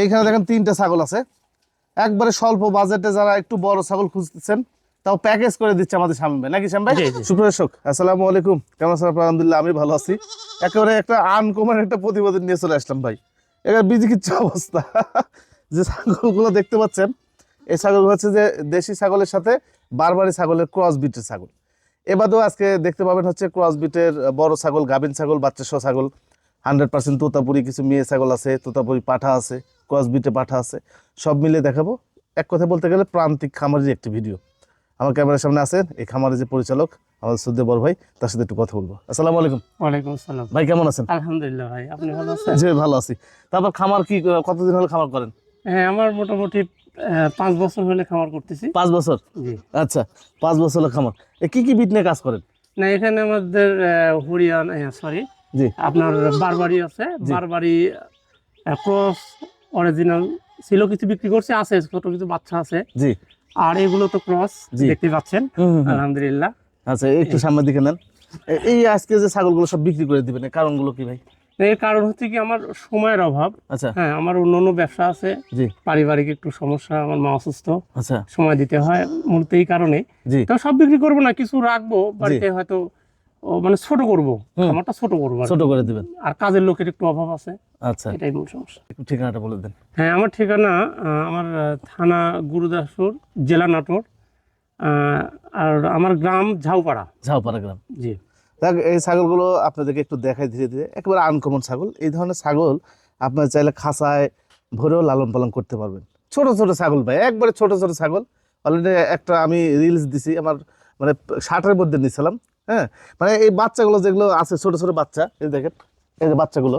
এইখানে দেখেন তিনটা ছাগল আছে। একবারে স্বল্প বাজেটে যারা একটু বড় ছাগল খুঁজতেছেন তাও প্যাকেজ করে দিচ্ছে আমাদের স্বামী ভাই। নাকি শ্যাম ভাই। সুপ্রদর্শক আসসালামু আলাইকুম। কেমন আছেন আপনারা? আলহামদুলিল্লাহ আমি ভালো আছি। একেবারে একটা আনকমন একটা প্রতিবেদন নিয়ে চলে আসলাম ভাই। এবার বিজিকিচ্ছা অবস্থা। যে ছাগলগুলো দেখতে পাচ্ছেন এই ছাগল হচ্ছে যে দেশি ছাগলের সাথে বারবারি ছাগলের ক্রস বিটের ছাগল। এবারেও আজকে দেখতে পাবেন হচ্ছে ক্রস বিটের বড় ছাগল গাভিন ছাগল বাচ্চা সহ ছাগল। হান্ড্রেড পার্সেন্ট তোতাপুরি কিছু মেয়ে ছাগল আছে তোতাপুরি পাঠা আছে ক্রস বিটে পাঠা আছে সব মিলে দেখাবো। এক কথা বলতে গেলে প্রান্তিক খামারের একটি ভিডিও। আমার ক্যামেরার সামনে আছেন এই খামারের যে পরিচালক আমাদের সদ্য বড় ভাই তার সাথে একটু কথা বলব। আসসালামু আলাইকুম। ওয়ালাইকুম আসসালাম। ভাই কেমন আছেন? আলহামদুলিল্লাহ ভাই আপনি ভালো আছেন? জি ভালো আছি। তারপর খামার কি কতদিন হলো খামার করেন? হ্যাঁ আমার মোটামুটি পাঁচ বছর হলে খামার করতেছি। পাঁচ বছর? জি। আচ্ছা পাঁচ বছর হলো খামার। কি কি বিট নিয়ে কাজ করেন? না এখানে আমাদের হরিয়ান সরি জি। আপনার বারবারি আছে বারবারি ক্রস অরিজিনাল ছিল কিছু বিক্রি করছে আছে ছোট কিছু বাচ্চা আছে। জি। আর এগুলো তো ক্রস দেখতে পাচ্ছেন হুম, হুম, হুম। আলহামদুলিল্লাহ। আচ্ছা একটু সামনের দিকে নেন। এই আজকে যে ছাগলগুলো সব বিক্রি করে দিবেন কারণগুলো কি ভাই? এর কারণ হচ্ছে কি আমার সময়ের অভাব। আচ্ছা। হ্যাঁ আমার অন্য অন্য ব্যবসা আছে জি। পারিবারিক একটু সমস্যা আমার মা অসুস্থ। আচ্ছা। সময় দিতে হয় মূলত এই কারণে। জি। তো সব বিক্রি করব না কিছু রাখব বাড়িতে হয়তো মানে ছোট করব হুম। আমারটা ছোট করব ছোট করে দিবেন। আর কাজের লোকের একটু অভাব আছে আচ্ছা। এটাই মূল সমস্যা। একটু ঠিকানাটা বলে দেন। হ্যাঁ আমার ঠিকানা আমার থানা গুরুদাসপুর জেলা নাটোর আর আমার গ্রাম ঝাউপাড়া। ঝাউপাড়া গ্রাম। জি। দেখ এই ছাগলগুলো আপনাদেরকে একটু দেখাই ধীরে ধীরে একেবারে আনকমন ছাগল। এই ধরনের ছাগল আপনার চাইলে খাসায় ভরেও লালন পালন করতে পারবেন। ছোট ছোট ছাগল ভাই একবারে ছোট ছোট ছাগল। অলরেডি একটা আমি রিলস দিছি আমার মানে শার্টের মধ্যে নিয়েছিলাম হ্যাঁ? মানে এই বাচ্চাগুলো যেগুলো আছে ছোট ছোট বাচ্চা এই দেখেন এই যে বাচ্চাগুলো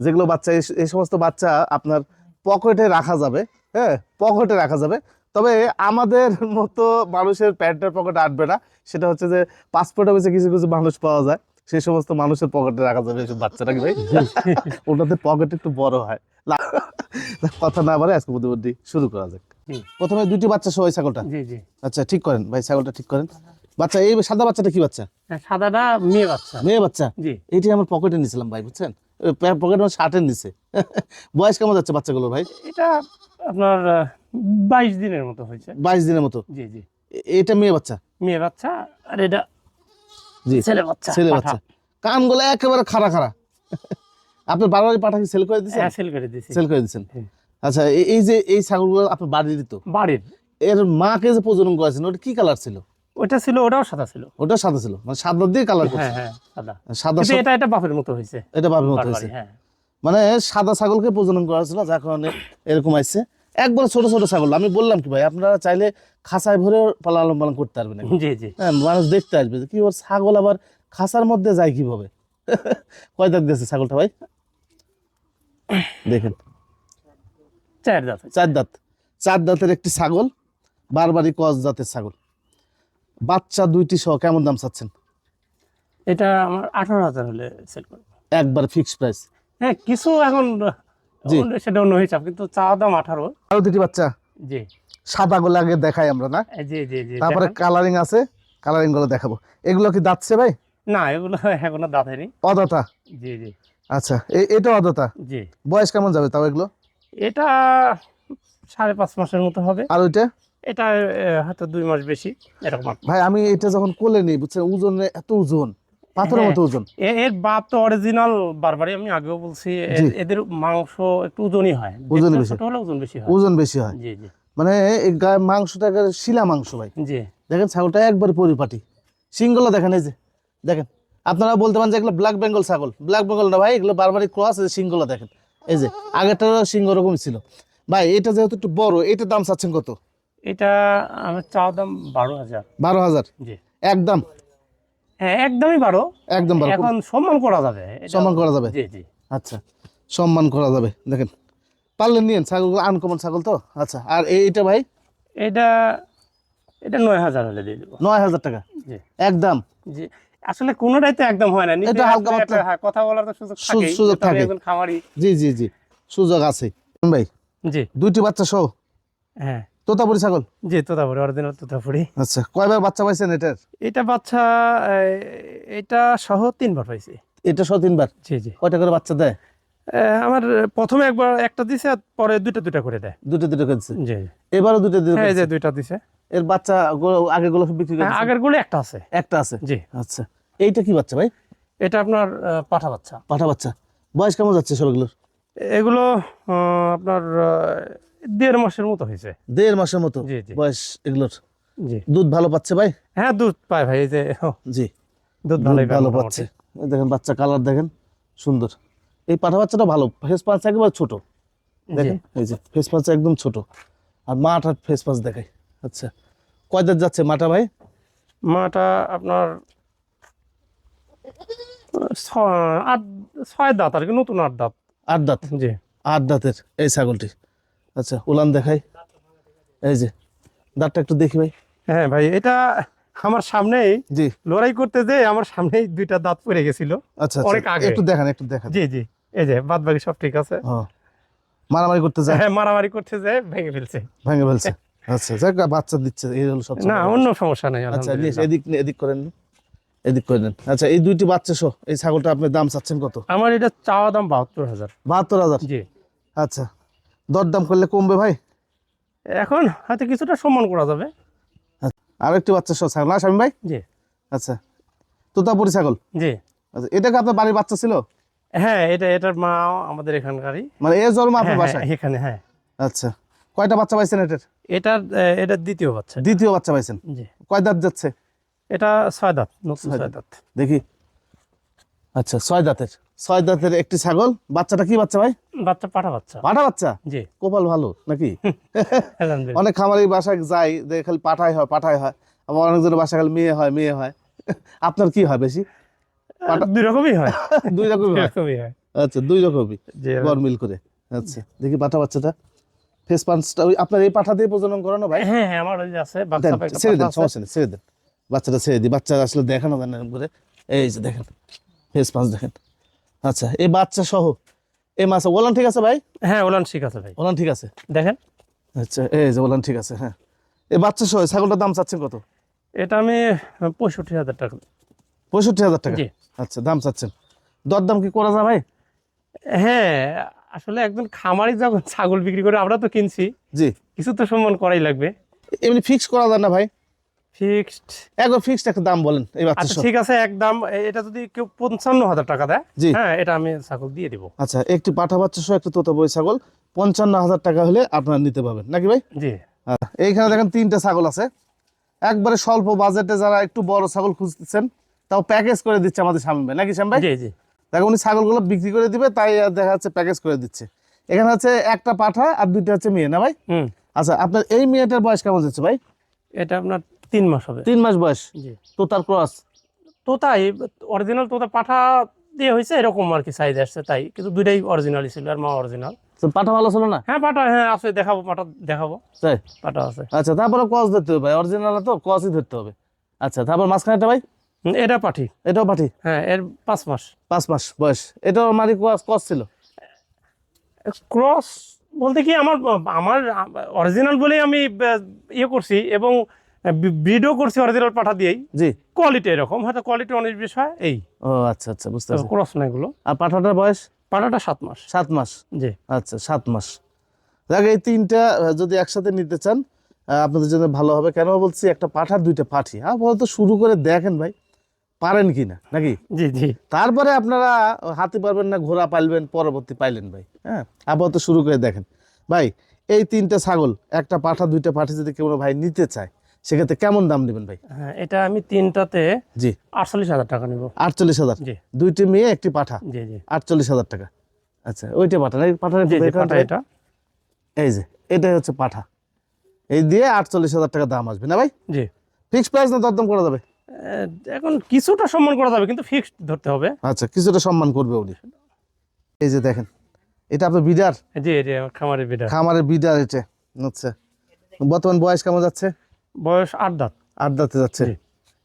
যেগুলো বাচ্চা এই- সমস্ত বাচ্চা আপনার পকেটে রাখা যাবে হ্যাঁ? পকেটে রাখা যাবে। তবে আমাদের মতো মানুষের প্যান্টের পকেটে আটবে না। সেটা হচ্ছে যে পাসপোর্টে বেশি কিছু কিছু মানুষ পাওয়া যায়। সেই সমস্ত মানুষের পকেটে রাখা যাবে এইসব বাচ্চাটা কি ভাই? ওটাতে পকেট একটু বড় হয়। কথা না বলে আজকে বুদ্ধি শুরু করা যাক। প্রথমে দুটি বাচ্চা সবাই ছাগলটা? জি জি। আচ্ছা ঠিক করেন। ভাই ছাগলটা ঠিক করেন। বাচ্চা এই সাদা বাচ্চাটা কি বাচ্চা? হ্যাঁ, সাদাটা মেয়ে বাচ্চা। মেয়ে বাচ্চা? জি। এইটি আমার পকেটে নিয়েছিলাম ভাই বুঝছেন? পকেট আমার শার্টের নিচে। বয়স কেমন যাচ্ছে বাচ্চাগুলো ভাই? এটা আপনার বাইশ দিনের মতো হয়েছে। বাইশ দিনের মতো? জি জি। এটা মেয়ে বাচ্চা? মেয়ে বাচ্চা আর এটা জি। ছেলে বাচ্চা ছেলে। বাচ্চা। কানগুলো একেবারে খাড়া খাড়া। আপনি বারবারই পাঠা কি সেল করে দিচ্ছেন হ্যাঁ সেল করে দিয়েছি। সেল করে দিচ্ছেন আচ্ছা এই- এই যে এই ছাগলগুলো আপনি বাড়ি দিত বাড়ির। এর মাকে যে প্রজনন করেছেন ওটা কি কালার ছিল? ওটা ছিল ওটাও সাদা ছিল। ওটা সাদা ছিল মানে সাদা দিয়ে কালার হ্যাঁ করছে। হ্যাঁ সাদা। সাদা কিন্তু এটা এটা বাপের মতো হয়েছে। এটা ভাবে মতো হয়েছে। হ্যাঁ। মানে সাদা ছাগলকে প্রজনন করা ছিল যার কারণে এরকম আসছে একবার ছোট ছোট ছাগল আমি বললাম কি ভাই আপনারা চাইলে খাঁচায় ভরে লালন পালন করতে পারবেন না জি জি। হ্যাঁ মানুষ দেখতে আসবে যে কি ওর ছাগল আবার খাঁচার মধ্যে যায় কীভাবে। কয় দাঁত গেছে ছাগলটা ভাই? দেখেন। চার দাঁত। চার দাঁত। চার দাঁতের একটি ছাগল বারবারই কস জাতের ছাগল। বাচ্চা দুইটি সহ কেমন দাম চাচ্ছেন? এটা আমার আঠারো হাজার হলে সেল করব। একবার ফিক্সড প্রাইস হ্যাঁ কিছু এখন সেটা অন্য হিসাব কিন্তু চাওয়া দাম আঠারো। আরও দুটি বাচ্চা? জি। সাদা গুলো আগে দেখাই আমরা না? জি জি জি তারপরে কালারিং আছে কালারিংগুলো দেখাবো। এগুলো কি দাঁতছে ভাই? না এগুলো এখনও দাঁতেনি অদতা জি জি। আচ্ছা এটা অদতা জি। বয়স কেমন যাবে তাও এগুলো? এটা সাড়ে পাঁচ মাসের মতো হবে। আর ওইটা? এটা হয়তো দুই মাস বেশি এরকম ভাই আমি এটা যখন কোলে নিই বুঝছেন ওজনে এত ওজন পাথরের হ্যাঁ। মতো ওজন। এর বাপ তো অরিজিনাল বারবারই আমি আগেও বলছি এদের মাংস একটু ওজনই হয়। দেখতে বেশি। হলে ওজন বেশি হয়। ওজন বেশি হয়। জি জি। মানে এই গায়ে মাংসটা শিলা মাংস ভাই। জি। দেখেন ছাগলটা একবার পরিপাটি। সিংগুলো দেখেন এই যে দেখেন। আপনারা বলতে পারেন যে এগুলো ব্ল্যাক বেঙ্গল ছাগল। ব্ল্যাক বেঙ্গল না ভাই এগুলো বারবারই ক্রস এই সিংগুলো দেখেন। এই যে আগেরটার সিংহ ওরকম ছিল। ভাই এটা যেহেতু একটু বড় এটার দাম চাচ্ছেন কত? এটা আমার চাওয়া দাম বারো হাজার। বারো হাজার? জি। একদম? হ্যাঁ একদমই বারো। একদম বারো। এখন সম্মান করা যাবে। সম্মান করা যাবে? জি জি। আচ্ছা সম্মান করা যাবে। দেখেন পারলেন নিয়েন ছাগলগুলো আনকমন ছাগল তো? আচ্ছা আর এইটা ভাই? এটা এটা নয় হাজার হলে দিয়ে দেবো। নয় হাজার টাকা? জি। একদম? জি। আসলে কোনোটাই তো একদম হয় না। এটা হালকা। একটা, হ্যাঁ, কথা বলার তো সুযোগ সু- থাকেই। সুযোগ থাকে। একজন খামারি। জি জি জি। সুযোগ আছে। ভাই জি। দুইটি বাচ্চা সহ? হ্যাঁ। তোতাপুরি ছাগল? জি তোতাপুরি অরিজিনাল তোতাপুরি। আচ্ছা কয়বার বাচ্চা পাইছেন এটার? এটা বাচ্চা এটা সহ তিনবার পাইছি। এটা সহ তিনবার? জি জি। কয়টা করে বাচ্চা দেয়? আমার প্রথমে একবার একটা দিছে আর পরে দুইটা দুইটা করে দেয়। দুটো দুটো করেছে জি এবারও দুটো দুটো হ্যাঁ যে দুইটা দিছে। এর বাচ্চা আগে গুলো সব বিক্রি হ্যাঁ, করেছে আগেরগুলো একটা আছে। একটা আছে? জি। আচ্ছা। এইটা কি বাচ্চা ভাই? এটা আপনার পাঠা বাচ্চা। পাঠা বাচ্চা। বয়স কেমন যাচ্ছে সবগুলোর এগুলো আহ, আপনার দেড় মাসের মতো হয়েছে। দেড় মাসের মতো? বয়স এগুলোর? জি। দুধ ভালো পাচ্ছে ভাই? হ্যাঁ দুধ পায় ভাই এই যে জি। দুধ ভালোই ভালো পাচ্ছে। দেখেন বাচ্চা কালার দেখেন সুন্দর। এই পাঠা বাচ্চাটা ভালো ফেস পাঁচ একেবারে ছোট। দেখেন এই যে ফেস পাঁচ একদম ছোট। আর মাটার ফেস পাঁচ দেখাই। আচ্ছা কয় দাঁত যাচ্ছে মাটা ভাই? মাটা আপনার আট ছয় দাঁত আর কি নতুন আট দাঁত। আট দাঁত? জি। আট দাঁতের এই ছাগলটি? আচ্ছা উলান দেখাই। এই যে দাঁতটা একটু দেখি ভাই। হ্যাঁ ভাই এটা আমার সামনেই জি। লড়াই করতে যে আমার সামনেই দুইটা দাঁত পড়ে গেছিল। আচ্ছা অনেক আচ্ছা আগে। একটু দেখান একটু দেখান। জি জি এই যে বাদ বাকি সব ঠিক আছে। মারামারি করতে যায়? হ্যাঁ মারামারি করতে যে ভেঙে ফেলছে। ভেঙে ফেলছে। আচ্ছা যাক বাচ্চা দিচ্ছে এই হলো সব না অন্য সমস্যা নাই আচ্ছা এদিক এদিক করেন। এদিক করে নেন। আচ্ছা এই দুইটি বাচ্চা সহ এই ছাগলটা আপনি দাম চাচ্ছেন কত? আমার এটা চাওয়া দাম বাহাত্তর হাজার। বাহাত্তর হাজার? জি। আচ্ছা। দরদাম করলে কমবে ভাই? এখন হয়তো কিছুটা সম্মান করা যাবে। আর একটি বাচ্চা সহ ছাগল না স্বামী ভাই? জি। আচ্ছা। তোতাপুরি ছাগল? জি। আচ্ছা এটা কি আপনার বাড়ির বাচ্চা ছিল? হ্যাঁ এটা এটার মা আমাদের এখানকারই। মানে এ জন্ম আপনার হ্যাঁ, বাসায়? হ্যাঁ, এখানে হ্যাঁ। আচ্ছা। কয়টা বাচ্চা পাইছেন এটার? এটার এটার দ্বিতীয় বাচ্চা। দ্বিতীয় বাচ্চা পাইছেন? জি। কয় দাঁত যাচ্ছে? এটা ছয় দাঁত নতুন ছয় দাঁত। দেখি। আচ্ছা ছয় দাঁতের। ছয় দাঁতের একটি ছাগল। বাচ্চাটা কি বাচ্চা ভাই? বাচ্চা পাঠা বাচ্চা। পাঠা বাচ্চা? জি। কপাল ভালো নাকি? অনেক খামারি বাসায় যে খালি পাঠাই হয় পাঠাই হয়। আবার অনেকজনের বাসায় খালি মেয়ে হয় মেয়ে হয়। আপনার কি হয় বেশি? দুই রকমই হয়। দুই রকমই হয়? আচ্ছা দুই রকমই। গরমিল করে। আচ্ছা দেখি পাঠা বাচ্চাটা। ফেস পাঞ্চটা ওই আপনার এই পাঠা দিয়ে প্রজনন করানো ভাই? হ্যাঁ হ্যাঁ আমার ওই আছে ছেড়ে দেন সমস্যা নেই ছেড়ে দেন। বাচ্চাটা ছেড়ে দিই বাচ্চা আসলে দেখানো দেন এরকম করে এই যে দেখেন। ফেস পাঁচ দেখেন। আচ্ছা এই বাচ্চা সহ এই মাছ ওলান ঠিক আছে ভাই? হ্যাঁ ওলান ঠিক আছে ভাই। ওলান ঠিক আছে? দেখেন। আচ্ছা এই যে ওলান ঠিক আছে হ্যাঁ। এই বাচ্চা সহ ছাগলটার দাম চাচ্ছেন কত? এটা আমি পঁয়ষট্টি হাজার টাকা। পঁয়ষট্টি হাজার টাকা? আচ্ছা দাম চাচ্ছেন। দরদাম কি করা যায় ভাই? হ্যাঁ আসলে একজন খামারি যখন ছাগল বিক্রি করে আমরা তো কিনছি। জি। কিছু তো সম্মান করাই লাগবে। এমনি ফিক্স করা যায় না ভাই? ফিক্সড একবার ফিক্সড একটা দাম বলেন এই বাচ্চা আচ্ছা ঠিক আছে একদম এ- এটা যদি কেউ পঞ্চান্ন হাজার টাকা দেয় জি। হ্যাঁ এটা আমি ছাগল দিয়ে দিব। আচ্ছা একটি পাঠা বাচ্চা সহ একটা তোতা বই ছাগল পঞ্চান্ন হাজার টাকা হলে আপনারা নিতে পারবেন। নাকি ভাই? জি। আচ্ছা, এইখানে দেখেন তিনটা ছাগল আছে। একবারে স্বল্প বাজেটে যারা একটু বড় ছাগল খুঁজতেছেন তাও প্যাকেজ করে দিচ্ছে আমাদের ভাই। নাকি শ্যাম ভাই? জি জি। দেখো উনি ছাগলগুলো বিক্রি করে দিবে তাই দেখা যাচ্ছে প্যাকেজ করে দিচ্ছে। এখানে হচ্ছে একটা পাঠা আর দুইটা হচ্ছে মেয়ে না ভাই? হুম। আচ্ছা আপনার এই মেয়েটার বয়স কেমন যাচ্ছে ভাই? এটা আপনার তিন মাস হবে। তিন মাস বয়স? জি। তো ক্রস? তোতাই অরিজিনাল তোতা পাঠা দিয়ে হয়েছে এরকম আর কি সাইজ আসছে তাই। কিন্তু দুইটাই অরিজিনালই ছিল আর মা অরিজিনাল তো পাঠা ভালো ছিল না? হ্যাঁ পাঠা হ্যাঁ আছে দেখাবো পাঠা দেখাবো। তাই পাঠা আছে। আচ্ছা তারপরে কস ধরতে হবে ভাই। অরিজিনাল তো কসই ধরতে হবে। আচ্ছা তারপর মাঝখানেটা ভাই? এটা পাঠি। এটাও পাঠি? হ্যাঁ এর পাঁচ মাস। পাঁচ মাস বয়স। এটাও মারি কস কস ছিল? ক্রস বলতে কি আমার আমার অরিজিনাল বলেই আমি ইয়ে করছি এবং ব্রিডও করছি অরিজিনাল পাঠা দিয়েই। জি। কোয়ালিটি এরকম হয়তো কোয়ালিটি অনেক বিষয় এই। ও আচ্ছা আচ্ছা বুঝতে পারছি। ক্রস না এগুলো। আর পাঠাটার বয়স? পাঠাটা সাত মাস। সাত মাস? জি। আচ্ছা সাত মাস। দেখ এই তিনটা যদি একসাথে নিতে চান আপনাদের জন্য ভালো হবে। কেন বলছি একটা পাঠার দুইটা পাঠি। আপাতত শুরু করে দেখেন ভাই পারেন কি না নাকি? জি জি। তারপরে আপনারা হাতে পারবেন না ঘোড়া পাইলবেন পরবর্তী পাইলেন ভাই। হ্যাঁ আপাতত শুরু করে দেখেন। ভাই এই তিনটা ছাগল একটা পাঠা দুইটা পাঠি যদি কেউ ভাই নিতে চায় সেক্ষেত্রে কেমন দাম নেবেন ভাই? হ্যাঁ এটা আমি তিনটাতে জি। আটচল্লিশ হাজার টাকা নেব। আটচল্লিশ হাজার? জি। দুইটি মেয়ে একটি পাঠা? জি জি। আটচল্লিশ হাজার টাকা। আচ্ছা ওইটা পাঠা এখানটা- পাঠা এটা। এই যে এটাই হচ্ছে পাঠা। এই দিয়ে আটচল্লিশ হাজার টাকা দাম আসবে না ভাই? জি। ফিক্স প্রাইস না দরদাম করা যাবে? এখন কিছুটা সম্মান করা যাবে কিন্তু ফিক্সড ধরতে হবে। আচ্ছা কিছুটা সম্মান করবে উনি। এই যে দেখেন এটা আপনার বিডার জি জি আমার খামারের বিটা খামারের বিডার এটা আচ্ছা। বর্তমান বয়স কেমন যাচ্ছে? বয়স আট দাঁত। আট দাঁতে যাচ্ছে।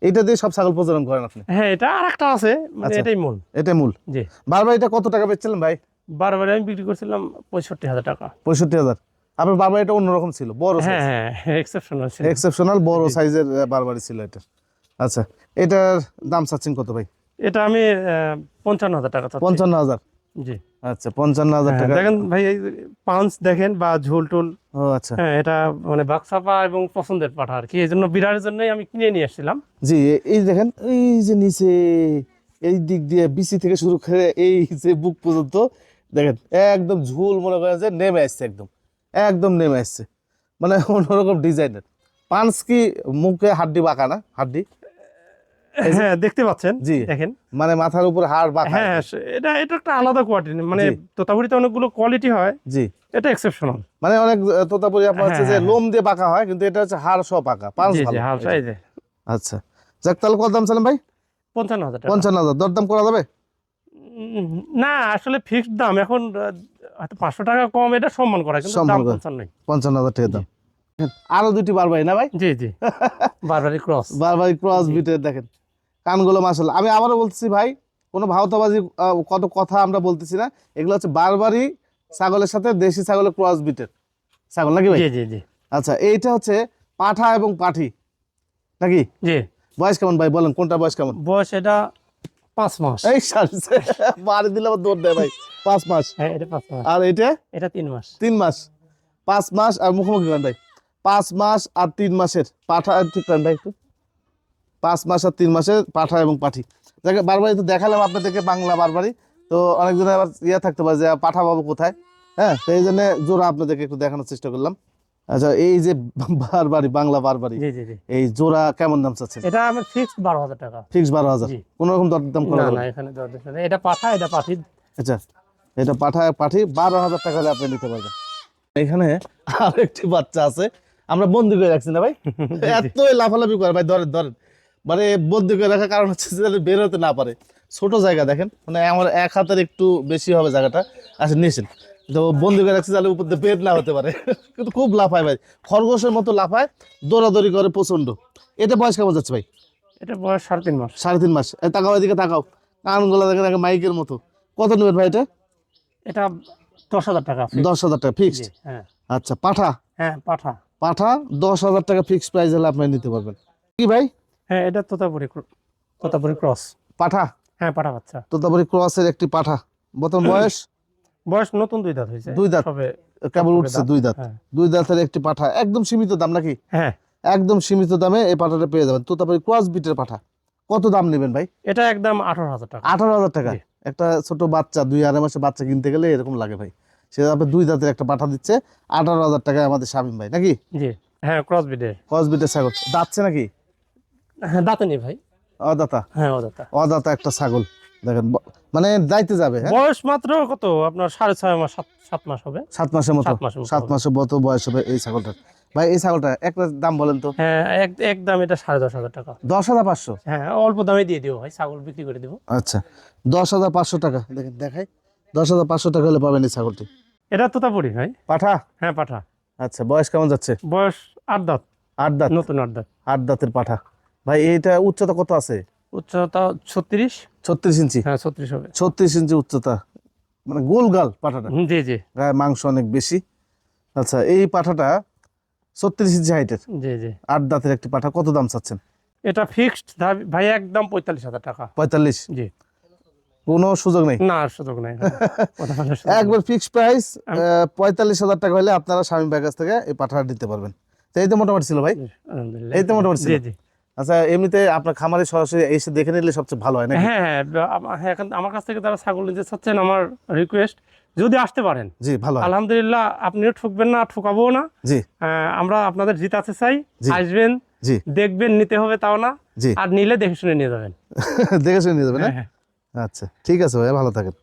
এটা দিয়ে সব ছাগল প্রজনন করেন আপনি? হ্যাঁ এটা আর একটা আছে মানে আচ্ছা। এটাই মূল। এটাই মূল? জি। বারবার এটা কত টাকা বেচছিলেন ভাই? বারবার আমি বিক্রি করছিলাম পঁয়ষট্টি হাজার টাকা। পঁয়ষট্টি হাজার। আপনার বারবার এটা অন্যরকম ছিল বড় হ্যাঁ হ্যাঁ এক্সেপশনাল ছিল। এক্সেপশনাল বড় সাইজের বারবারই ছিল এটা। আচ্ছা এটার দাম চাচ্ছেন কত ভাই? এটা আমি পঞ্চান্ন হাজার টাকা পঞ্চান্ন হাজার। জি। আচ্ছা পঞ্চান্ন হাজার হ্যাঁ, টাকা। দেখেন ভাই এই পাঞ্চ দেখেন বা ঝোল টোল। ও আচ্ছা। হ্যাঁ এটা মানে বাক্সাপা এবং পছন্দের পাঠা আর কি। এই জন্য বিড়ালের জন্যই আমি কিনে নিয়ে এসেছিলাম জি এই দেখেন এই যে নিচে এই দিক দিয়ে বিসি থেকে শুরু করে এই যে বুক পর্যন্ত দেখেন একদম ঝুল মনে করেন যে নেমে আসছে একদম। একদম নেমে আসছে। মানে অন্যরকম ডিজাইনের। পাঁচ কি মুখে হাড্ডি বাঁকা না? হাড্ডি? হ্যাঁ দেখতে পাচ্ছেন? জি। দেখেন। মানে মাথার উপর হাড় বাঁকা হ্যাঁ এটা এটা একটা আলাদা কোয়ালিটি মানে। তোতাপুরিতে অনেকগুলো কোয়ালিটি হয়। জি। এটা এক্সেপশনাল মানে অনেক তোতাপুরি আপনার হচ্ছে হ্যাঁ, যে হ্যাঁ, লোম দিয়ে বাঁকা হয় কিন্তু এটা হচ্ছে হাড় সহ বাঁকা পাঁচ ভালো। এই যে। আচ্ছা। যাক তাহলে কত দাম ভাই? পঞ্চান্ন হাজার পঞ্চান্ন হাজার। দরদাম করা যাবে? না আসলে ফিক্সড দাম। এখন হয়তো পাঁচশো টাকা কম এটা সম্মান করা কিন্তু দাম। পঞ্চান্ন। হাজার টাকা দাম। আরও দুটি বারবারি না ভাই? জি জি। বারবারই ক্রস বারবারি ক্রস। বিটের দেখেন। কানগুলো মাসাল আমি আবারও বলতেছি ভাই কোনো ভাওতাবাজি কত কথা আমরা বলতেছি না। এগুলো হচ্ছে বারবারই ছাগলের সাথে দেশি ছাগলের ক্রস বিটের ছাগল নাকি ভাই? জি জি জি। আচ্ছা এইটা হচ্ছে পাঠা এবং পাঠি। নাকি? জি। বয়স কেমন ভাই বলেন কোনটা বয়স কেমন? বয়স এটা পাঁচ মাস। এই মারি দিলে আবার দৌড় দেয় ভাই। পাঁচ মাস। হ্যাঁ এটা পাঁচ মাস। আর এটা এটা তিন মাস। তিন মাস। পাঁচ মাস আর মুখোমুখি করেন ভাই। পাঁচ মাস আর তিন মাসের। পাঠা ঠিক করেন ভাই একটু। পাঁচ মাস আর তিন মাসের পাঠা এবং পাঠি। দেখে বারবারই তো দেখালাম আপনাদেরকে বাংলা বারবারই। তো অনেকজনে আবার ইয়ে থাকতে পারে যে পাঠা বাবু কোথায়? হ্যাঁ তো এই জন্য জোড়া আপনাদেরকে একটু দেখানোর চেষ্টা করলাম। আচ্ছা এই যে বারবারই বাংলা জি এই জোড়া কেমন দাম চাচ্ছেন? এটা আমার ফিক্সড বারো হাজার টাকা। ফিক্স বারো হাজার। কোনো রকম দরদাম করা না? এখানে দর এটা পাঠা এটা পাঠি। আচ্ছা এটা পাঠা পাঠি বারো হাজার টাকা হলে আপনি নিতে পারবেন। এখানে আরেকটি বাচ্চা আছে। আমরা বন্দি করে রাখছি না ভাই? এতই লাফালাফি করে ভাই ধরেন ধরেন। মানে বন্দি করে রাখার কারণ হচ্ছে যাতে বের হতে না পারে। ছোট জায়গা দেখেন মানে আমার এক হাতের একটু বেশি হবে জায়গাটা। আচ্ছা নিয়েছেন। তো বন্দি করে রাখছি তাহলে উপর দিয়ে বের না হতে পারে। কিন্তু খুব লাফায় ভাই খরগোশের মতো লাফায় দৌড়াদৌড়ি করে প্রচণ্ড। এটা বয়স কেমন যাচ্ছে ভাই? এটা বয়স সাড়ে তিন মাস। সাড়ে তিন মাস। তাকাও এদিকে তাকাও। কানগুলো দেখেন মাইকের মতো। কত নেবেন ভাই এটা? এটা দশ হাজার টাকা দশ হাজার টাকা ফিক্সড হ্যাঁ। আচ্ছা পাঠা? হ্যাঁ পাঠা। পাঠা দশ হাজার টাকা ফিক্সড প্রাইস হলে আপনি নিতে পারবেন। কি ভাই? হ্যাঁ এটা তোতাপুরি তোতাপুরি ক্রস। পাঠা? হ্যাঁ পাঠা বাচ্চা। তোতাপুরি ক্রসের একটি পাঠা। বর্তমান বয়স? বয়স নতুন দুই দাঁত হয়েছে। দুই দাঁত। সবে কেবল উঠছে দুই দাঁত। হ্যাঁ। দুই দাঁতের একটি পাঠা। একদম সীমিত দাম নাকি? হ্যাঁ। একদম সীমিত দামে এই পাঠাটা পেয়ে যাবেন। তোতাপুরি ক্রস বিটের পাঠা। কত দাম নেবেন ভাই? এটা একদম আঠারো হাজার টাকা। আঠারো হাজার টাকা। একটা ছোট বাচ্চা দুই আড়াই মাসের বাচ্চা কিনতে গেলে এরকম লাগে ভাই। আপনি দুই দাঁতের একটা পাঠা দিচ্ছে। আঠারো হাজার টাকায় আমাদের শামিম ভাই নাকি? জি। হ্যাঁ ক্রস ক্রস বিটের ছাগল। দাঁতছে নাকি? হ্যাঁ দাঁতে নেই ভাই। অদাতা? হ্যাঁ ও দাঁতা অদাতা একটা ছাগল দেখেন মানে যাইতে যাবে হ্যাঁ? বয়স মাত্র কত? আপনার সাড়ে ছয় মাস সাত সাত মাস হবে। সাত মাসের মতো সাত মাসের মতো বয়স হবে এই ছাগলটার। ভাই এই ছাগলটা একটা দাম বলেন তো। হ্যাঁ এক একদম এটা সাড়ে দশ হাজার টাকা। দশ হাজার পাঁচশো? হ্যাঁ অল্প দামে দিয়ে দিও ভাই ছাগল বিক্রি করে দিব। আচ্ছা দশ হাজার পাঁচশো টাকা দেখেন দেখাই। দশ হাজার পাঁচশো টাকা হলে পাবেন এই ছাগলটি। এটা তোতাপুরি ভাই। পাঠা? হ্যাঁ পাঠা। আচ্ছা বয়স কেমন যাচ্ছে? বয়স আট দাঁত। আট দাঁত? নতুন আট দাঁত। আট দাঁতের পাঠা। ভাই এইটা উচ্চতা কত আছে? উচ্চতা ছত্রিশ। ছত্রিশ ইঞ্চি? হ্যাঁ ছত্রিশ হবে। ছত্রিশ ইঞ্চি উচ্চতা। মানে গোল গাল পাঠাটা। হুম, জি জি। গায়ে মাংস অনেক বেশি। আচ্ছা এই পাঠাটা ছত্রিশ ইঞ্চি হাইটের? জি জি। আট দাঁতের একটি পাঠা কত দাম চাচ্ছেন? এটা ফিক্সড ভাই একদম পঁয়তাল্লিশ হাজার টাকা। পঁয়তাল্লিশ? জি। কোনো সুযোগ নেই? না আর সুযোগ নেই। একবার ফিক্সড প্রাইস পঁয়তাল্লিশ হাজার টাকা হলে আপনারা স্বামী ভাইয়ের কাছ থেকে এই পাঠাটা দিতে পারবেন। তো এই তো মোটামুটি ছিল ভাই। এই তো মোটামুটি ছিল। জি জি। আচ্ছা এমনিতে আপনার খামারে সরাসরি এসে দেখে নিলে সবচেয়ে ভালো হয় না হ্যাঁ হ্যাঁ হ্যাঁ এখন আমার কাছ থেকে তারা ছাগল নিতে চাচ্ছেন আমার রিকোয়েস্ট যদি আসতে পারেন। জি ভালো আলহামদুলিল্লাহ আপনিও ঠকবেন না ঠকাবো না। জি। আমরা আপনাদের জিতাতে চাই। জি। আসবেন জি। দেখবেন নিতে হবে তাও না। জি। আর নিলে দেখে শুনে নিয়ে যাবেন। দেখে শুনে নিয়ে যাবেন হ্যাঁ হ্যাঁ হ্যাঁ। আচ্ছা ঠিক আছে ভাই ভালো থাকেন।